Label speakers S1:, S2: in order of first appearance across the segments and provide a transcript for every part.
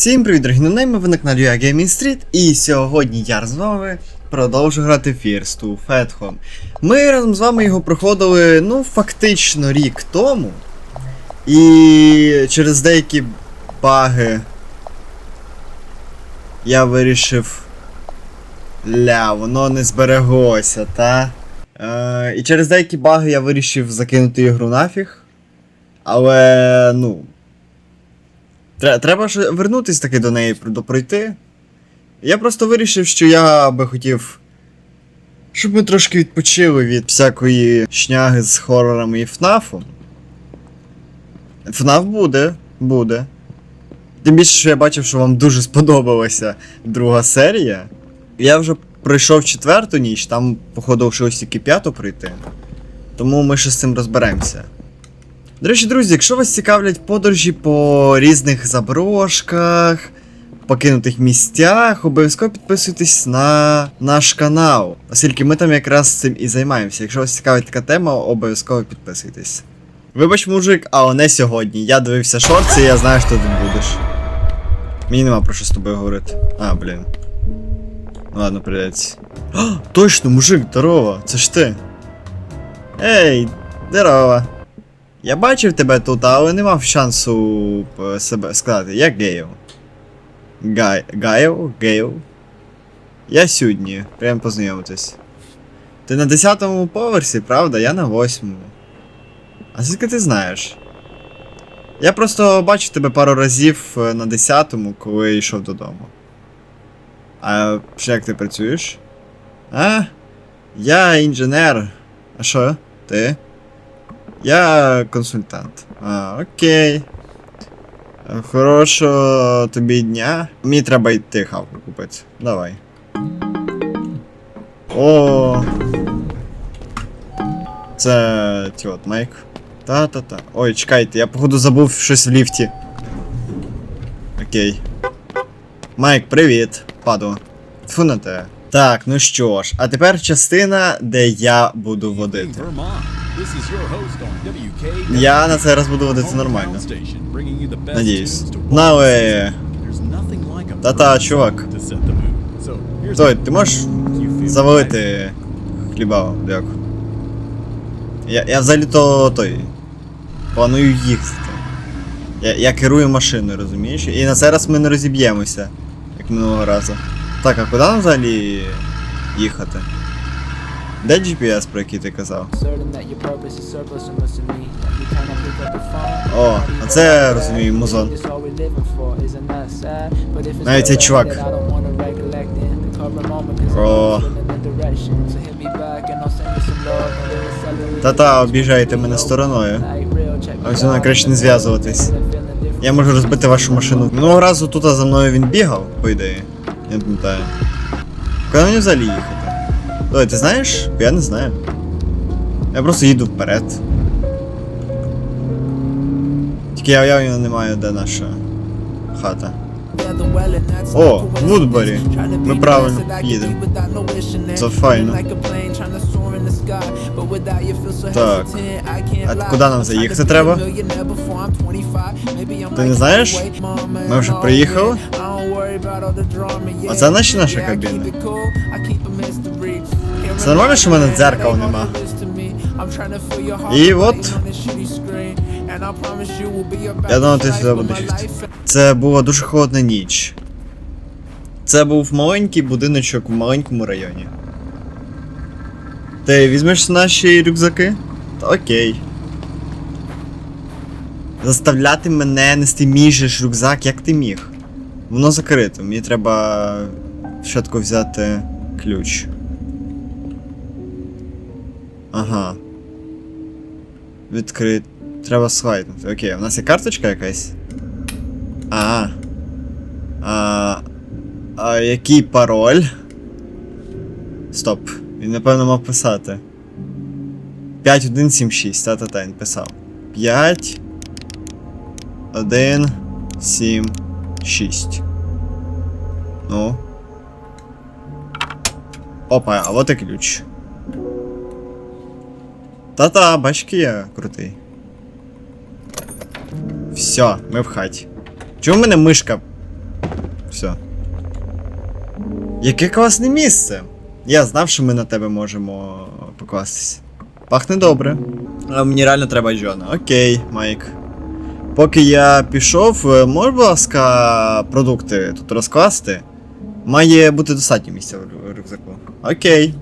S1: Всім привіт, дорогі нонейми, ви на каналі Gaming Street, і сьогодні я з вами продовжу грати First to Fat Ми разом з вами його проходили, ну, фактично рік тому. І через деякі баги я вирішив. Ля, воно не збереглося, та? Е, і через деякі баги я вирішив закинути ігру нафіг. Але, ну. Тре- Треба ж вернутись таки до неї допройти. Я просто вирішив, що я би хотів. Щоб ми трошки відпочили від всякої шняги з хорорами і ФНАФом. ФНАФ буде, буде. Тим більше, що я бачив, що вам дуже сподобалася друга серія. Я вже пройшов четверту ніч, там, походу, лишилось тільки п'яту пройти. Тому ми ще з цим розберемося. До речі, друзі, якщо вас цікавлять подорожі по різних заброшках, покинутих місцях, обов'язково підписуйтесь на наш канал, оскільки ми там якраз цим і займаємося. Якщо вас цікавить така тема, обов'язково підписуйтесь. Вибач, мужик, але не сьогодні. Я дивився шорти, і я знаю, що ти тут будеш. Мені нема про що з тобою говорити. А, блін. Ну ладно, придеться. О, точно, мужик, здорово, це ж ти. Ей, здорово. Я бачив тебе тут, але не мав шансу е, себе сказати. Я Гейл. Гай... Гайл? Гейл? Я сьогодні. Прям познайомитись. Ти на 10-му поверсі, правда? Я на 8-му. А звідки ти знаєш? Я просто бачив тебе пару разів е, на 10-му, коли йшов додому. А як ти працюєш? А? Я інженер. А що? Ти? Я консультант. А, окей. Е, Хорошого тобі дня. Мені треба йти хавку купити. Давай. О. Це ті от Майк. Та-та-та. Ой, чекайте, я походу забув щось в ліфті. Окей. Майк, привіт. Паду. Тьфу на те. Так, ну що ж, а тепер частина, де я буду водити. Я на цей раз буду водити нормально. Надіюсь. Але. Та-та, чувак. Стой, ти можеш завалити хліба, дякую. Я, я взагалі то той. Планую їхати. Я, я керую машиною, розумієш? І на цей раз ми не розіб'ємося, як минулого разу. Так, а куди нам взагалі їхати? Де GPS, про який ти казав?
S2: О, а це розумію, музон.
S1: Навіть цей чувак. О. Та-та, обіжаєте мене стороною. А ось вона краще не зв'язуватись. Я можу розбити вашу машину. Минулого разу тут за мною він бігав, по ідеї. Я не пам'ятаю. Куди мені взагалі їхати? Ой, ти знаєш? Я не знаю. Я просто їду вперед. Тільки я уявлення не маю, де наша хата.
S2: О, Вудбері.
S1: Ми правильно їдемо. Це файно.
S2: Так.
S1: А куди нам заїхати треба?
S2: Ти не знаєш?
S1: Ми вже приїхали? А це наші наша кабіна?
S2: Це нормально, що в мене дзеркал нема?
S1: І от. Я думав, ти сюди будеш. Це була дуже холодна ніч. Це був маленький будиночок в маленькому районі. Ти візьмеш наші рюкзаки? Та окей. Заставляти мене нести мій же ж рюкзак, як ти міг? Воно закрито, мені треба спочатку взяти ключ. Ага. Відкрит. Треба слайднути. Окей, у нас є карточка якась? А. А. А який пароль? Стоп. Він напевно мав писати. 5176, та-та-та, він писав. 5. 1. 7. 6. Ну. Опа, а вот і ключ. Та-та, бачки я крутий. Все, ми в хаті. Чому в мене мишка Все. Яке класне місце! Я знав, що ми на тебе можемо покластись. Пахне добре. А мені реально треба Джона. Окей, Майк. Поки я пішов, е, можеш, будь ласка, продукти тут розкласти? Має бути достатньо місця в рюкзаку. Окей.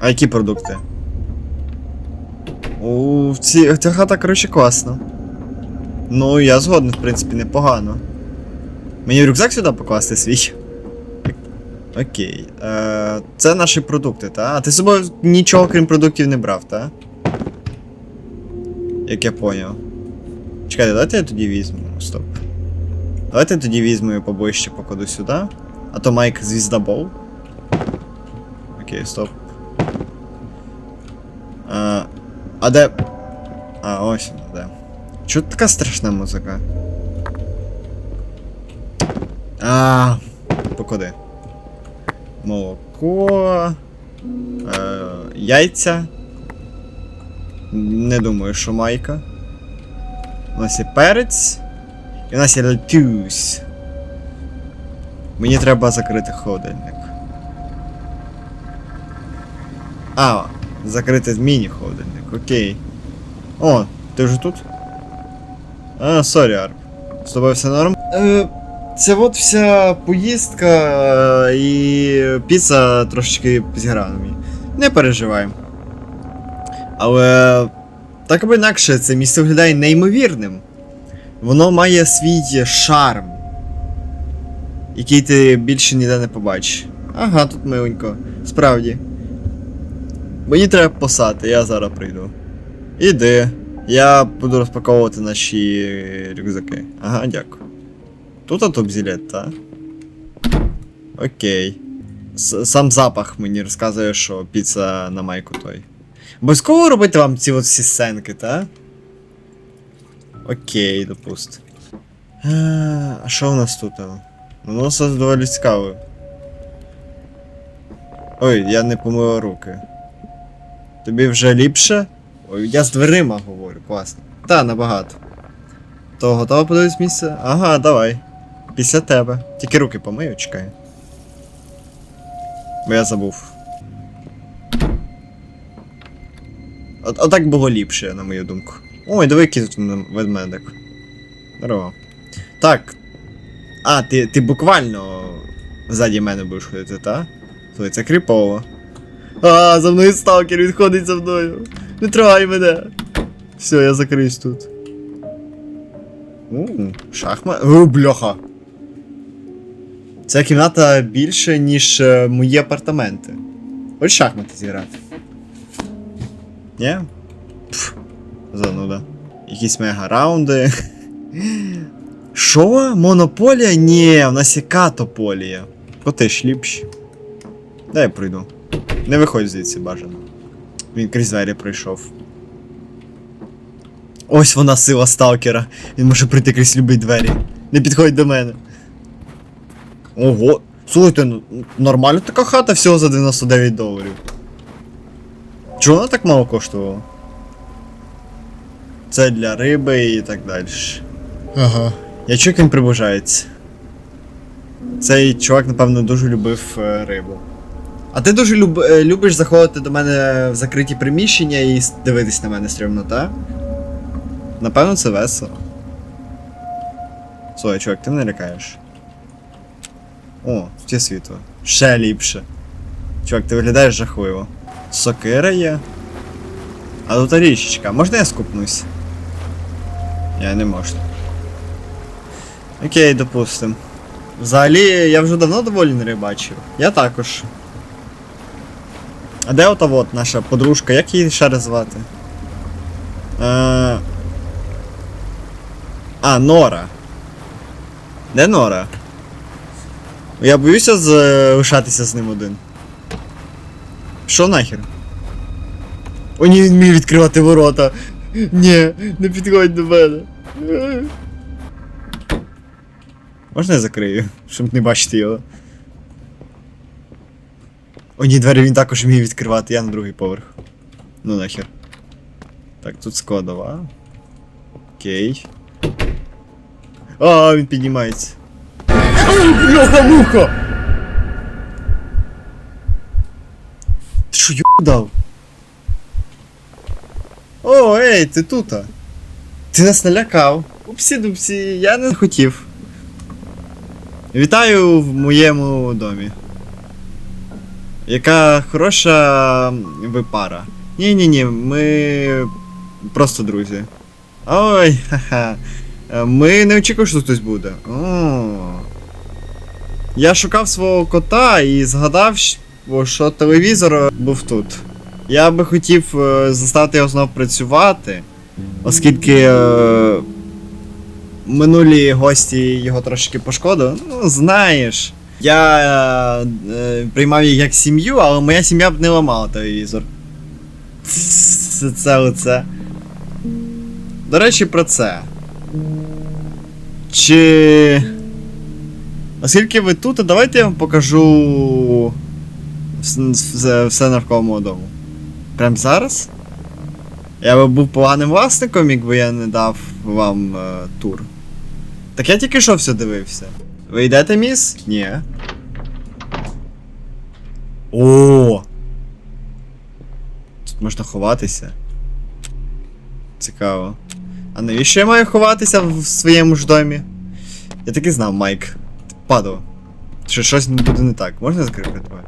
S1: А які продукти? У ці, ця хата, коротше, класна. Ну, я згоден, в принципі, непогано. Мені рюкзак сюди покласти свій. Окей. Е, це наші продукти, та? А ти з собою нічого крім продуктів не брав, та? Як я поняв. Чекайте, давайте я тоді візьму. Стоп. Давайте я тоді візьму і поближче покладу сюди. А то Майк звіздабол. Окей, стоп. А де. А, ось воно, де. Чого така страшна музика? А, покуди. Молоко. Е, яйця. Не думаю, що майка. У нас є перець. І у нас є летюсь. Мені треба закрити холодильник. А, закрити міні-холодильник, окей. О, ти вже тут? А, сорі, Арп. З тобою все норм? Е, це от вся поїздка е, і піца трошечки зіграла мені. Не переживай. Але так або інакше, це місце виглядає неймовірним. Воно має свій шарм, який ти більше ніде не побачиш. Ага, тут миленько. Справді. Мені треба посати, я зараз прийду. Іди. Я буду розпаковувати наші рюкзаки. Ага, дякую. Тут атопзілет, та? Окей. С- Сам запах мені розказує, що піца на майку той. Обов'язково робити вам ці от всі сценки, та? Окей, допустим. А що у нас тут? Ну, все доволі цікаво. Ой, я не помив руки. Тобі вже ліпше? Ой, я з дверима говорю, класно. Та, набагато. То готова подивитись місце? Ага, давай. Після тебе. Тільки руки помию, чекай. Бо я забув. От, отак було ліпше, на мою думку. Ой, який тут ведмедик. Здорово. Так. А, ти, ти буквально ззаді мене будеш ходити, та? Слухай, це кріпово. А, за мною сталкер, він ходить за мною. Не трогай мене. Все, я закриюсь тут. У, шахмат. О, бляха. Ця кімната більше, ніж е, мої апартаменти. Хочеш шахмати зіграти? Ні? Пф, зануда. Якісь мега раунди. Що? Монополія? Ні, у нас є катополія. Коти ж ліпші. Дай я пройду. Не виходь звідси бажано. Він крізь двері пройшов. Ось вона сила сталкера. Він може прийти крізь любі двері. Не підходь до мене. Ого. Слухайте, ну, нормально така хата всього за 99 доларів. Чого вона так мало коштувала? Це для риби і так далі. Ага. Я чую, як він приближається. Цей чувак, напевно, дуже любив е, рибу. А ти дуже люб, е, любиш заходити до мене в закриті приміщення і дивитись на мене стрімно, так? Напевно, це весело. Слухай, чувак, ти мене лякаєш. О, тут є світло. Ще ліпше. Чувак, ти виглядаєш жахливо. Сокира є. А тут річечка. Можна я скупнусь? Я не можу. Окей, допустим. Взагалі, я вже давно доволі не рибачив. Я також. А де ота вот наша подружка? Як її ще раз звати? Е... А, Нора. Де Нора? Я боюся залишатися з ним один. Що нахер? О, він вміє відкривати ворота. Ні, не підходь до мене. Можна я закрию, щоб не бачити його. О, ні, двері він також вміє відкривати, я на другий поверх. Ну нахер. Так, тут складова. Окей. А, він піднімається. Бляха-муха! Ти що, ю дав? О, ей, ти тута. Ти нас налякав. Упсі-дупсі, я не хотів. Вітаю в моєму домі. Яка хороша ви пара. Ні-ні-ні, ми просто друзі. Ой, ха-ха. Е, Ми не очікували, що хтось буде. О. Я шукав свого кота і згадав, що телевізор е, був тут. Я би хотів е, заставити його знов працювати, оскільки е, минулі гості його трошки пошкодили. Ну, знаєш. Я е, е, приймав їх як сім'ю, але моя сім'я б не ламала телевізор. Це, це оце. До речі, про це. Чи. Оскільки ви тут, давайте я вам покажу все, все навколо мого дому. Прям зараз? Я би був поганим власником, якби я не дав вам е, тур. Так я тільки що все дивився. Ви йдете, міс? Ні. О! Тут можна ховатися. Цікаво. А навіщо я маю ховатися в своєму ж домі? Я таки знав, Майк. Падав. Що щось буде не так. Можна закрити тебе?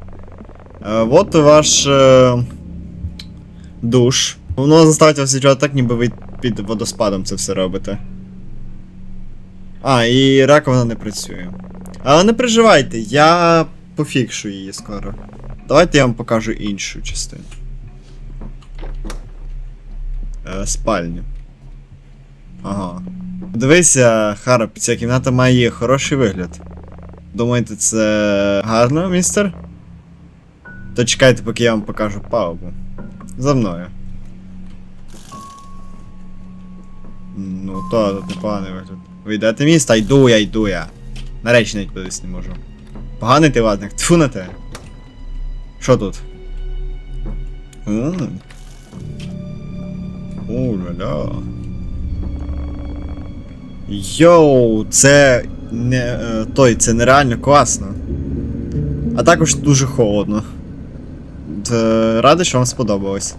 S1: Е, от ваш е, душ. Воно заставить вас відчувати так, ніби ви під водоспадом це все робите. А, і раковина не працює. Але не переживайте, я пофікшу її скоро. Давайте я вам покажу іншу частину. Е, спальню. Ага. Дивися, Харап, ця кімната має хороший вигляд. Думаєте, це гарно, містер? То чекайте, поки я вам покажу палубу. За мною. Ну, то тут непоганий вигляд. Ви йдете міста? Йду я, йду я. На речі навіть подивитися не можу. Поганий ти ладник, тьфу на те. Що тут? О-ля-ля. Йоу, це не е, той, це нереально класно. А також дуже холодно. Радий, що вам сподобалось.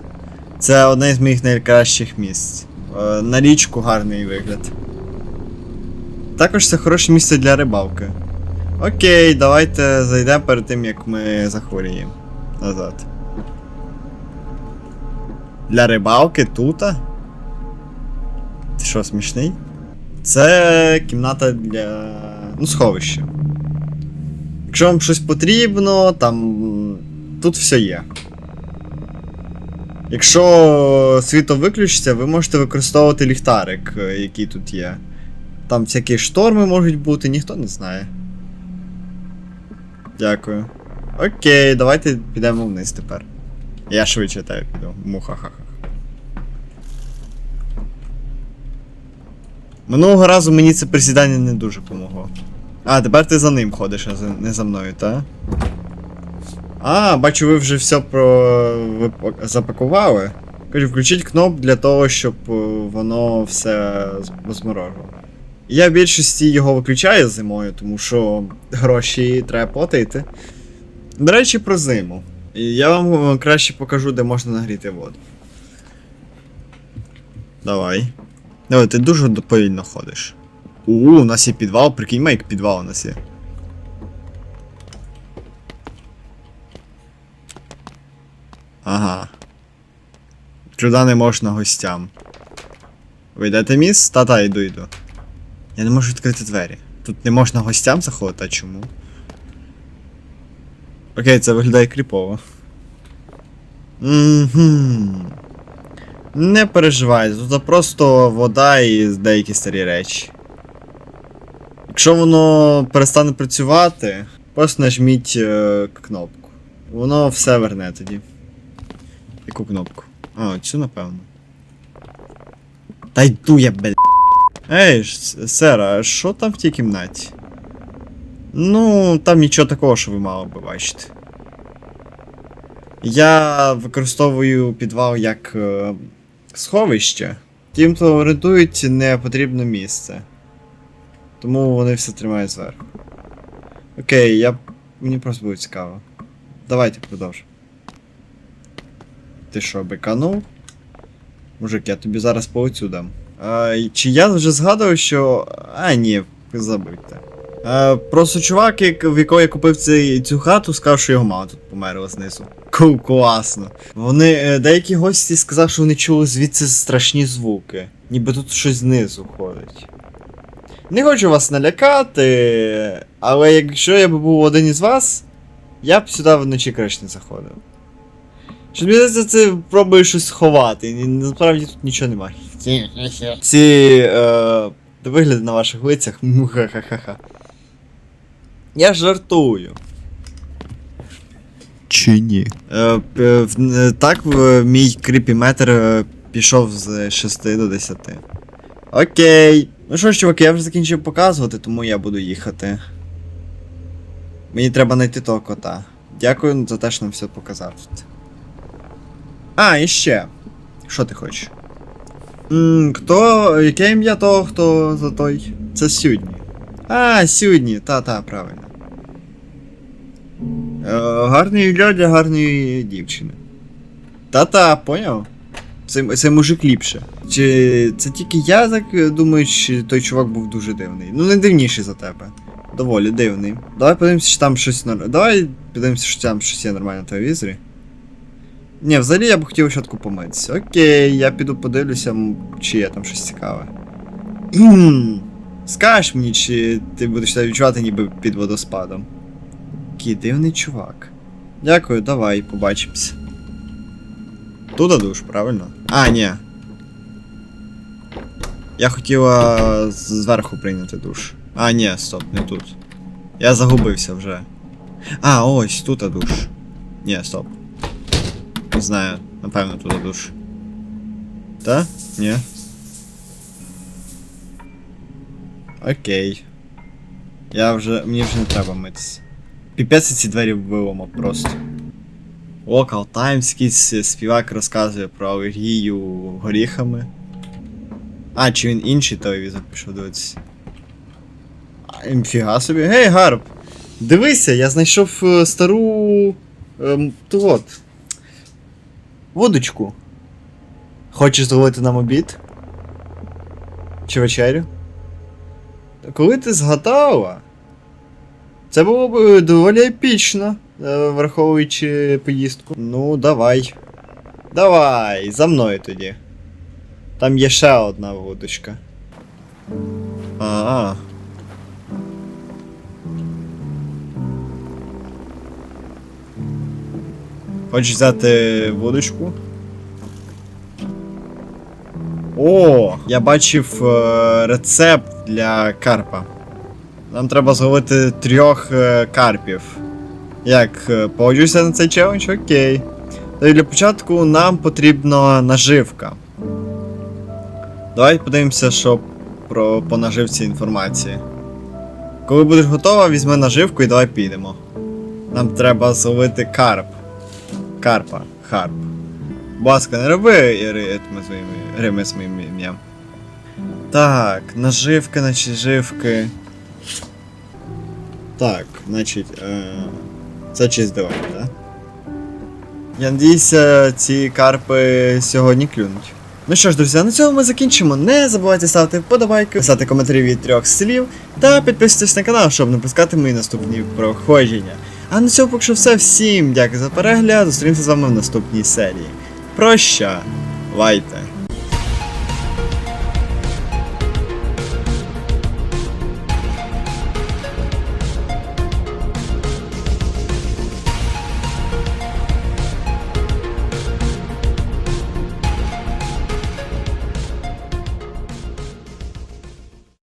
S1: Це одне з моїх найкращих місць. Е, На річку гарний вигляд. Також це хороше місце для рибалки. Окей, давайте зайдемо перед тим, як ми захворіємо. Назад. Для рибалки тута? Ти що, смішний? Це кімната для. ну, сховище. Якщо вам щось потрібно, там. тут все є. Якщо світло виключиться, ви можете використовувати ліхтарик, е, який тут є. Там всякі шторми можуть бути, ніхто не знає. Дякую. Окей, давайте підемо вниз тепер. Я швидше тебе піду. Мухахаха. Минулого разу мені це присідання не дуже помогло. А, тепер ти за ним ходиш, а не за мною, та? А, бачу, ви вже все про... запакували. Кажу, включіть кноп для того, щоб е, воно все з- розморожувало. Я в більшості його виключаю зимою, тому що гроші треба платити. До речі, про зиму. Я вам краще покажу, де можна нагріти воду. Давай. Давай, ти дуже повільно ходиш. У, у нас є підвал, прикинь, як підвал у нас є. Ага. Туди не можна гостям. Ви йдете міс? Та-та, йду, йду. Я не можу відкрити двері. Тут не можна гостям заходити, а чому? Окей, це виглядає кріпово. Не переживайте, тут просто вода і деякі старі речі. Якщо воно перестане працювати, просто нажміть е, кнопку. Воно все верне тоді. Яку кнопку? А, цю напевно. Та йду я, бля. Ей, ж, с- сер, а що там в тій кімнаті? Ну, там нічого такого, що ви мали би бачити. Я використовую підвал як е, сховище. Тим, хто орендують непотрібне місце. Тому вони все тримають зверху. Окей, я. Мені просто буде цікаво. Давайте продовж. Ти що, биканув? Мужик, я тобі зараз по дам. Чи я вже згадував, що. А, ні, забудьте. А, просто чувак, як- в якого я купив цей, цю хату, сказав, що його мама тут померла знизу. Ку, класно. Вони. е, Деякі гості сказали, що вони чули звідси страшні звуки. Ніби тут щось знизу ходить. Не хочу вас налякати, але якщо я б був один із вас, я б сюди вночі краще не заходив. Що мені здається, це пробує щось сховати, і насправді тут нічого немає. Ці е, вигляди на ваших лицях, муха-ха-ха-ха. Я жартую. Чи ні? Е, е, так, мій кріпіметр е, пішов з 6 до 10. Окей. Ну що ж, чуваки, я вже закінчив показувати, тому я буду їхати. Мені треба знайти того кота. Дякую за те, що нам все показав. А, і ще. Що ти хочеш? М, хто. Яке ім'я того, хто за той? Це Сюдні. А, Сюдні, та-та, правильно. Е, гарний ім'я для гарної дівчини. Та-та, поняв? Це, це мужик ліпше. Чи це тільки я так думаю, чи той чувак був дуже дивний? Ну, не дивніший за тебе. Доволі дивний. Давай подивимося, чи там щось нор... Давай подивимося, що там щось є нормально на телевізорі. Ні, взагалі я б хотів спочатку помитися. Окей, я піду подивлюся, чи є там щось цікаве. Скажеш мені, чи ти будеш себе відчувати ніби під водоспадом. Який дивний чувак. Дякую, давай, побачимось. Туда душ, правильно? А, ні. Я хотіла зверху прийняти душ. А, ні, стоп, не тут. Я загубився вже. А, ось, тут душ. Ні, стоп. Знаю, напевно, тут душ. Та? Ні. Окей. Я вже. Мені вже не треба митися. Піпець ці двері виламав просто. Local Times, якийсь співак розказує про алергію горіхами. А, чи він інший телевізор пішов дивитися. А, Фіга собі. Гей, Гарб! Дивися, я знайшов е, стару. Ем, ту от. Водочку. Хочеш зловити нам обід? Чи вечерю? Та Коли ти згадала? Це було б доволі епічно, е, враховуючи поїздку. Ну, давай. Давай, за мною тоді. Там є ще одна вудочка. А. Хочеш взяти вудочку? О, я бачив е, рецепт для карпа. Нам треба зловити трьох е, карпів. Як, е, погоджуєшся на цей челендж? Окей. Та для початку нам потрібна наживка. Давай подивимося, що про по наживці інформації. Коли будеш готова, візьми наживку і давай підемо. Нам треба зловити карп. Карпа, харп. Будь ласка, не роби ритми з моїм, рими з моїм ім'ям. Так, наживки, наживки. Так, значить, е, це честь давай, так? Я надіюся, ці карпи сьогодні клюнуть. Ну що ж, друзі, на цьому ми закінчимо. Не забувайте ставити вподобайки, писати коментарі від трьох слів та підписуйтесь на канал, щоб не пускати мої наступні проходження. А на цьому поки що все. Всім дякую за перегляд. Зустрінемося з вами в наступній серії. Прощавайте.